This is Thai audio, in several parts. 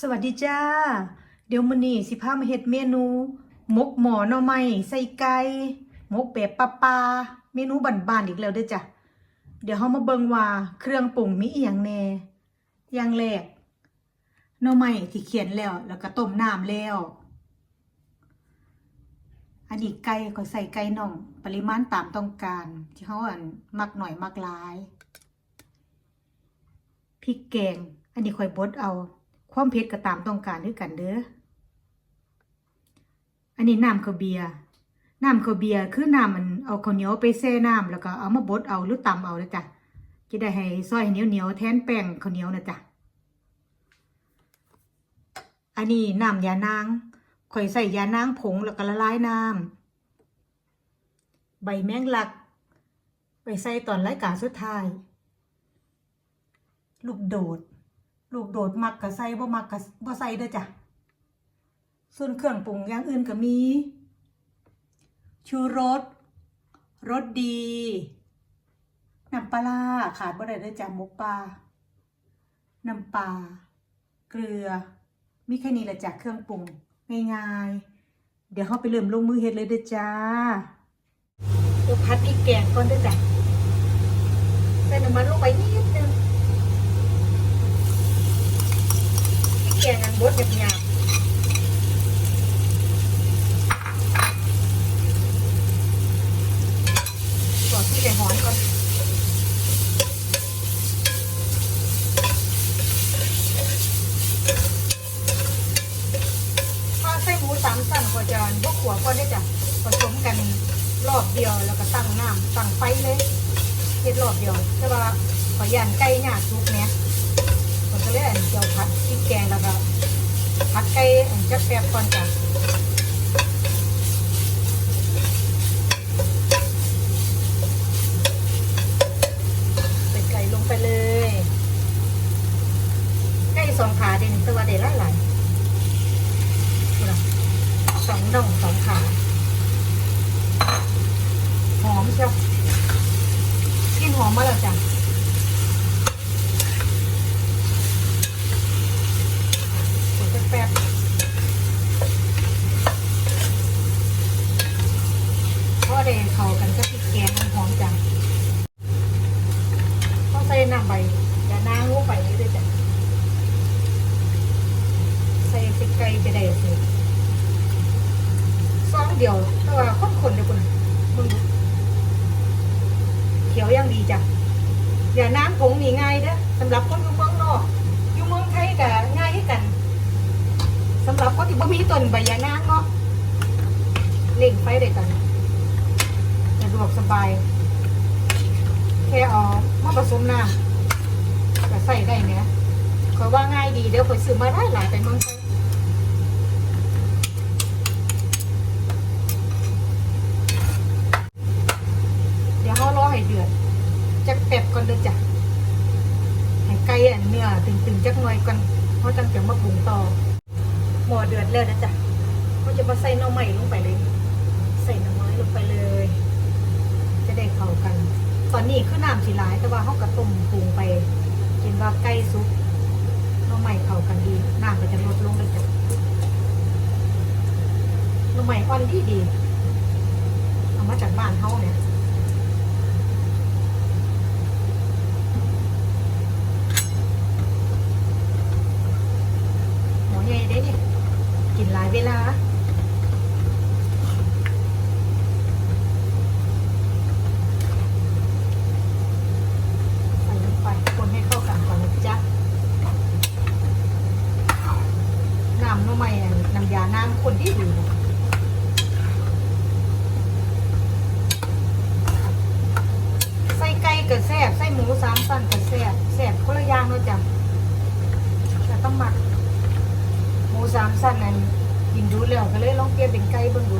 สวัสดีจ้า เดี๋ยวมื้อนี้สิพามาเฮ็ดเมนูหมกหมอหน่อไม้ใส่ไก่หมกแบบปลาปลาเมนูบ้านๆอีกแล้วเด้อจ้ะเดี๋ยวเฮามาเบิ่งว่าเครื่องปรุงมีอีหยังแน่อย่างแรกหน่อไม้ที่เขียนแล้ว แล้วก็ต้มน้ำแล้ว อันนี้ไก่ก็ใส่ไก่น่อง ปริมาณตามต้องการ ที่เขาอันมักหน่อยมักหลายพริกแกง อันนี้ค่อยบดเอา ความเผ็ดก็ตามต้องการด้วยกันเด้อ อันนี้น้ำข้าวเบียร์น้ำข้าวเบียร์คือน้ำมันเอาข้าวเหนียวไปแช่น้ำแล้วก็เอามาบดเอาหรือตำเอานะจ๊ะจะได้ให้ซอยเหนียวเหนียวแทนแป้งข้าวเหนียวนะจ๊ะอันนี้น้ำยานางข่อยใส่ยานางผงแล้วก็ละลายน้ำใบแมงลัก ไปใส่ตอนรายการสุดท้าย ลูกโดด ลูกโดดมักกะใส่บ่มักกะบ่ใส่เด้อจ้ะ ส่วนเครื่องปรุงอย่างอื่นก็มี ชูรสรสดีน้ำปลาขาดบ่ได้เด้อจ้ะหมกปลาน้ำปลาเกลือ มีแค่นี้แหละจ้ะเครื่องปรุงง่ายๆเดี๋ยวเราไปเริ่มลงมือเฮ็ดเลยเด้อจ้าเดี๋ยวพัดพริกแกงก่อนเด้อจ้ะใส่น้ำมันลงไปนิดนึง พริก แกงอันบดหยาบๆก่อนที่จะหอนก่อนถ้าใส่หมูสามสั้นก็จะพวกขัวก็ได้จ้ะผสมกันรอบเดียวแล้วก็ตั้งน้ำตั้งไฟเลยเฮ็ดรอบเดียวแต่ว่าขอยานไก่หยาทุกเนี้ย เลยอันเจียวผัดพริกแกงแล้วก็ผัดไก่อันจะแป๊บก่อนจ้ะใส่ไก่ลงไปเลย ไก่สองขาเด่นตัวเด่นหลายหลายๆสองน่องสองขาหอมเชียวกินหอมมาแล้วจ้ะ กดแป๊บเพราะเดนเขากันก็พริกแกงมันหอมจังก็ใส่ น้ำใบยานางลงไปนี่ด้วยจ้ะใส่พริไก่จะได้สิซองเดียวแต่ว่าคนๆเดียวคนมึงเขียวยังดีจ้ะอย่าน้ำผงนี่ง่ายเด้อสำหรับคนอยู่เมืองนอกอยู่เมืองไทยก็ง่ายที่กันสำหรับคนที่บ่มีต้นใบยานางเนาะเล่งไฟได้กันสะดวกสบาย แค่เอามาผสมน้ำ ใส่ได้เนี่ยขอยว่าง่ายดีเดี๋ยวขอยซื้อมาได้หลายไปเมืองไทยเดี๋ยวเขารอให้เดือดจักแป๊บก่อนเด้อจ้ะให้ไก่อันเนื้อตึงๆจักหน่อยก่อนเขาะจังจะมาปรุงต่อหม้อเดือดแล้วนะจ๊ะก็จะมาใส่หน่อไม้ลงไปเลย ใส่หน่อไม้ลงไปเลย จะได้เข้ากัน ตอนนี้คือน้ำสีหลายแต่ว่าเขากระต้มปรุงไป จนว่าใกล้สุกหน่อไม้เข้ากันดีน้ำก็จะลดลงเลยจ้ะหน่อไม้อ่อนดีดีเอามาจากบ้านเขาเนี่ยหมอใหญ่ได้เนี่ยกินหลายเวลา ใส่ลงไปคนให้เข้ากันก่อนนะจ๊ะ น้ำน้ำไม่ อะน้ำยาน้ำคนที่ดีใส่ไก่กับแซ่บใส่หมูสามสั้นกับแซ่บแซ่บคนละอย่างเนาะจ้ะแต่ต้องหมัก หมูสามสั้นนั้นกินดูแล้วก็เลยลองเปลี่ยนเป็นไก่เบิ่งดู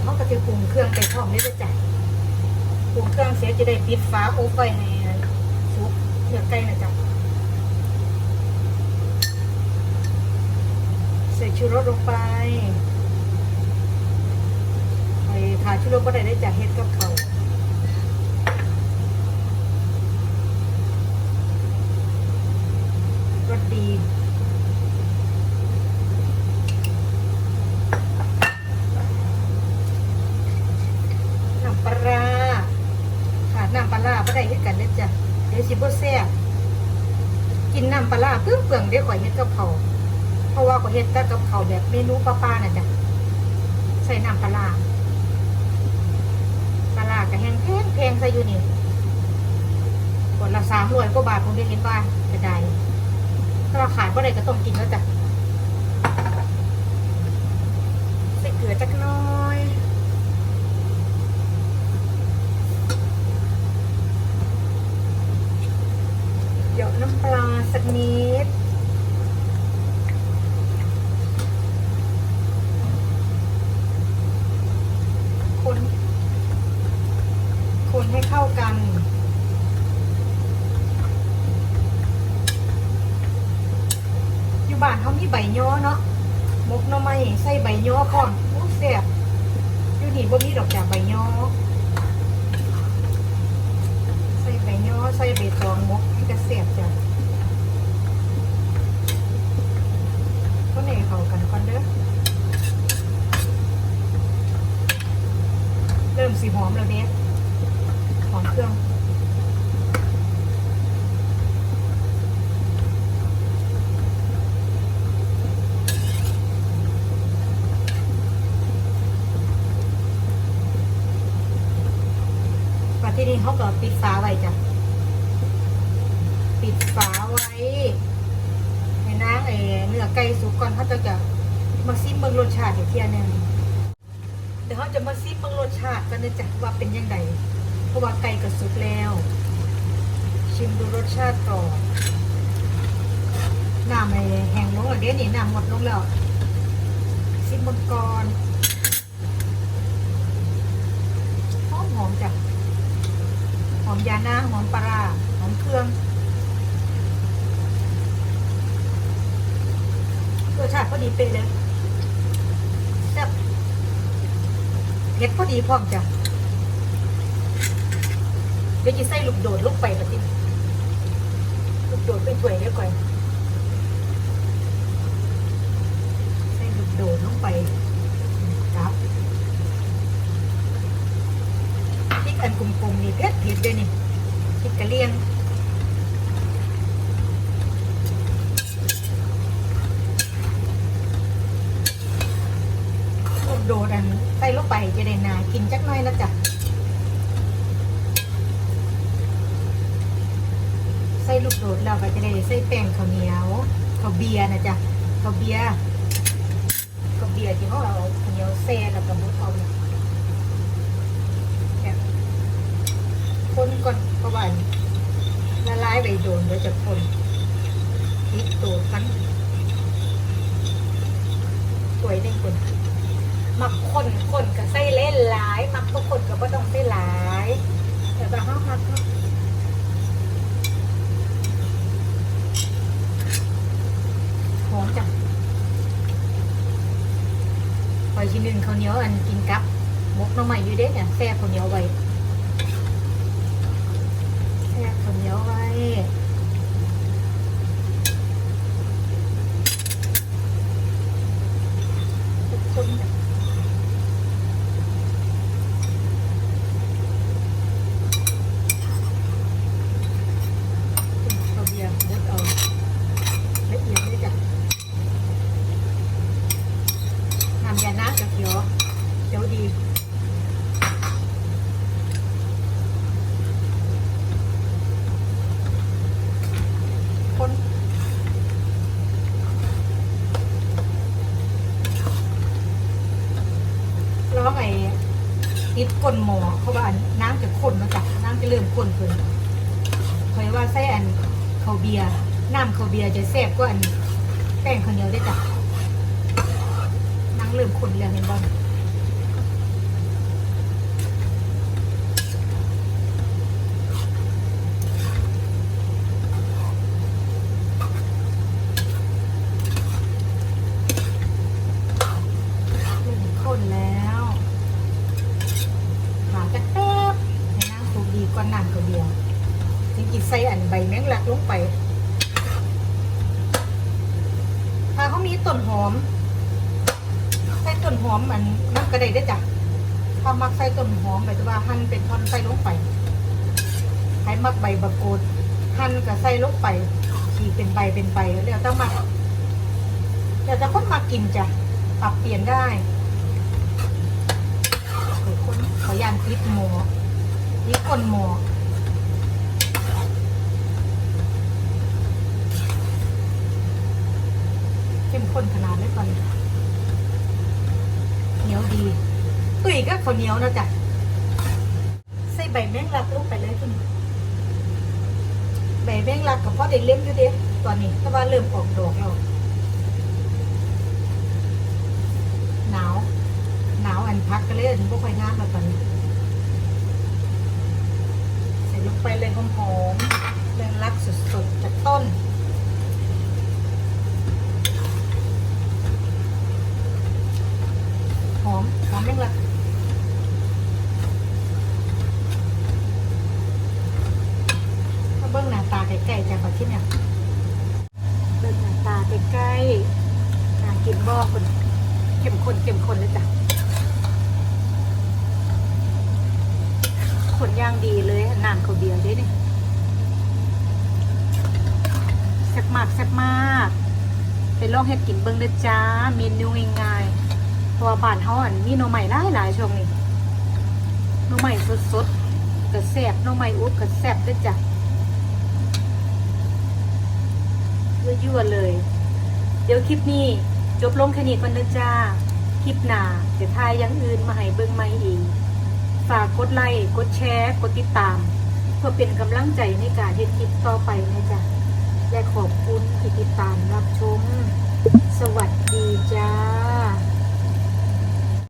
เขาก็จะปรุงเครื่องไปพร้อมได้ด้วยจ้ะปรุงเครื่องเสร็ จะได้ปิดฟ้าโอบไว้ให้ซุปเนื้อไก่นะจ๊ะใส่ชูรสลงไปไปถาชูรสก็ได้ได้จากเฮ็ดกับเขาวรสดี น้ำปลาร้าขาดน้ำปลาร้าบ่ได้เฮ็ดกันเด้อจ้ะเดี๋ยวสิ บ่แซ่บกินน้ำปลาร้าเปลืองๆเดี๋ยวข่อยเฮ็ดกับเขาเพราะว่าข่อยเฮ็ดแต่กับเขาแบบเมนูปลาๆน่ะจ้ะใส่น้ำปลาปลาร้าก็แห้งแพงแพงใส่อยู่นี่ขวดละ300กว่าบาทผมได้เห็นว่าจะได้ถ้าว่าขาดบ่ได้ก็ต้องกินแล้วจ้ะใส่เกลือจักน้อย เดี๋ยวน้ำปลาสักนิด คน คนให้เข้ากัน อยู่บ้านเขามีใบย่อเนาะมกหน่อไม้ใส่ใบย่อก่อนโอ้แซ่บอยู่นี่บ่มีดอกจากใบย่อใส่ใบย่อใส่ใบตองมกให้กระเสียบจ้ะก็เหนเข้ากันก่อนเด้อเริ่มสีหอมแล้วเนี่ยหอมเครื่อง ปัจจุบันเขาก็ ปิดฝาไว้จ้ะ ปิดฝาไว้ให้นางไอ้เนื้อไก่สุกก่อนเขาจะจะมาซิมเบิ่งรสชาติอยู่เที่ยหนึงเดี๋ยวเขาจะมาซิมเบิ่งรสชาติกันนะจ๊ะว่าเป็นยังไงเพราะว่าไก่ก็สุกแล้ว ชิมดูรสชาติก่อนน้ำไอ้แห้งลงแล้วเดี๋ยวนี้น้ำหมดลงแล้วซิมเบิ่งก่อนหอมหอมๆจ้ะ ห อมยานาหอมปลาหอมเครื่องรสชาติพอดีเป๊ะเลยแซ่บเผ็ดพอดีพร้อมจ้ะเดี๋ยวจะใส่ลูกโดดลูกไปปะทิลูกโดดเป็นถ้วยเดี๋ยวก่อนใส่ลูกโดดลงไปครับพริกอันกลมๆนี่เผ็ดเผ็ดด้วยนี่พริกกะเหรี่ยง ลูกโดดอันใส่ลงไปจะได้นากินจักหน่อยนะจ๊ะใส่ ลูกโดดเราก็จะได้ใส่แป้งข้าวเหนียวข้าวเบียร์นะจ๊ะข้าวเบียร์ข้าวเบียร์ที่เขาเอาข้าวเหนียวแซ่แล้วก็บุกเอาเนี่ยแบบคนก่อนเพราะว่าละลายไปโดนเดี๋ยวจะคนพริกตัวกันสวยเด้งคนมักคนคนก็ใส่เล่นหลาย มักบางคนก็บ่ต้องใส่หลาย แต่บางเขามักเนาะหอมจังคอยชิ้ นหนึ่งข้าวเหนียวอันกินกับมกน้ำใหม่อยู่เด้เนี่ยแซ่ข้าวเหนียวไว้แซ่ข้าวเหนียวไว้ทุกคนจ้ะ เอาเบียร์มดเอาละเอียดเลยจ้ะน้ำยาน้ำกับเขียว เขียวดีคนแล้วไงติดก้นหมอเพราว่าน้ำจะข้นมาจ้ะน้ำจะเริ่มข้นขึ้นเคยว่าไส้อันข้าเบียร์น้ำเขาเบียร์จะแซ่บกว่าอันแป้งข้าวเหนียวได้จ้ะนั่งเริ่มคนแล้วเห็นบ้างเริ่ม ข้นแล้วก่อนน้ำเขาเดียวจริงๆใส่อันใบแมงลักลงไป ถ้าเขามีต้นหอม ใส่ต้นหอมมันนักกระไดได้จ้ะถ้ามักใส่ต้นหอมหมายถึงว่าหั่นเป็นท่อนใส่ลงไปให้มักใบบักกูดหั่นกับใส่ลงไปขีดเป็นใบเป็นใบแล้วต้องมักเดี๋ยวจะคนมากินจ้ะปรับเปลี่ยนได้ ยวคนขอยานติดหมอนี่คนหมอเข้มข้นขนาดเลยตอนนี้เหนียวดี ตุ๋ยก็ข้าเหนียวนะจ๊ะใส่ใบแมงลักลงไปเลยคุณใบแมงลักกับพ่อได้เล่มอยู่เด้ตอนนี้แต่ว่าเริ่มออกดอกแล้วหนาว ห นาวอันพักก็เลยถึงพวกไฟงามแบบตอนนี้ใส่ลงไปเลยหอมๆแมงลักสดๆจากต้นหอมหอมแมงลักถ้าเบิ้งหน้าตาใกล้ๆจากประเทศเนี่ยเบิ้งหน้าตาใกล้ๆกินบ่คนเข้มข้นเข้มข้นเลยจ้ะ ขนย่างดีเลยน้ำเขาเบียร์ด้วยนี่แซ่บมากแซ่บมากไปลองเฮ็ดกินเบิ้งเด้อจ้า เมนูง่ายๆเพราะว่าบ้านเฮาอันมีหน่อใหม่หลายช่วงนี้หน่อใหม่สดๆก็แซ่บหน่อใหม่อุ๊บก็แซ่บเด้อจ้ะยั่วๆเลย เดี๋ยวคลิปนี้จบลงแค่นี้ก่อนนะจ้า คลิปหน้าจะทายอยังอื่นมาให้เบิ่งใหม่อีก ฝากกดไลค์กดแชร์ กดติดตาม เพื่อเป็นกำลังใจในการเฮ็ดคลิปต่อไปนะจ๊ะและขอบคุณที่ติดตามรับชม สวัสดีจ้า